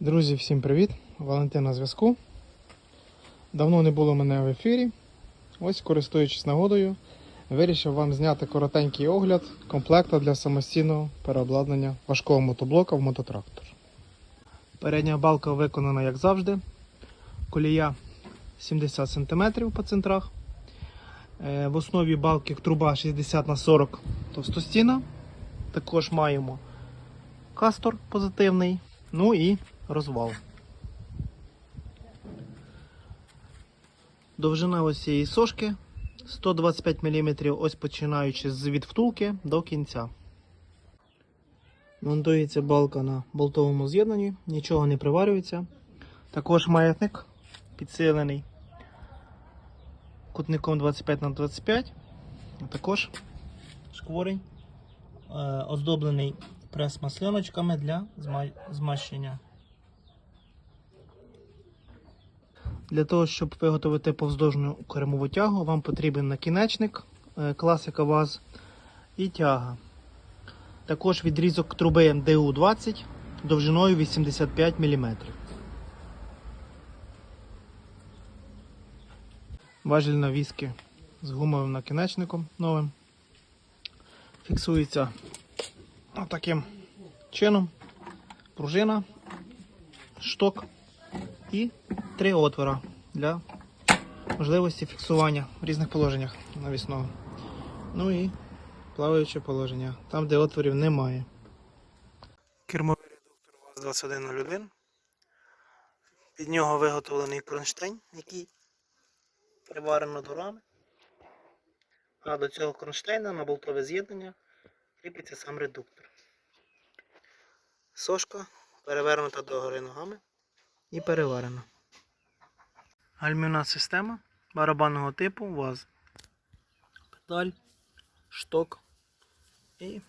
Друзі, всім привіт! Валентин на зв'язку. Давно не було мене в ефірі. Ось, користуючись нагодою, вирішив вам зняти коротенький огляд комплекта для самостійного переобладнання важкого мотоблока в мототрактор. Передня балка виконана як завжди. Колія 70 см по центрах. Е, В основі балки труба 60 на 40 товстостіна. Також маємо кастор позитивний. Ну і розвал. Довжина ось цієї сошки 125 мм, ось починаючи з від втулки до кінця. Монтується балка на болтовому з'єднанні, нічого не приварюється. Також маятник підсилений кутником 25 на 25 а також шкворень е, оздоблений прес-масляночками для змащення. Для того, щоб виготовити повздовжну кермову тягу, вам потрібен накінечник, е, класика ВАЗ і тяга. Також відрізок труби ДУ-20 довжиною 85 мм. Важіль навіски з гумовим накінечником новим. Фіксується таким чином. Пружина, шток і три отвора для можливості фіксування в різних положеннях навісного. Ну і плаваюче положення, там, де отворів немає. Кермовий редуктор ВАЗ-2101. Під нього виготовлений кронштейн, який приварено до рами. А до цього кронштейна на болтове з'єднання кріпиться сам редуктор. Сошка перевернута догори ногами і переварена. Гальмівна система барабанного типу ВАЗ. Педаль, шток і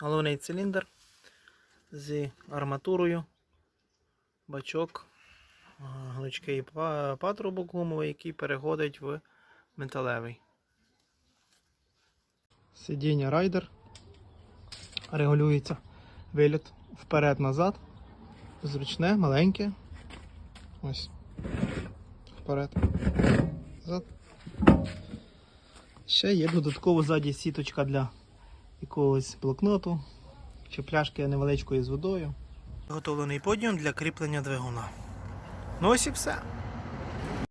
головний циліндр з арматурою, бачок, а, гнучкий патрубок гумовий, який переходить в металевий. Сидіння райдер регулюється виліт вперед-назад. Зручне, маленьке. Ось. Вперед. Назад. Ще є додатково ззаді сіточка для якогось блокноту чи пляшки невеличкої з водою. Готовлений подіум для кріплення двигуна. Ну ось і все.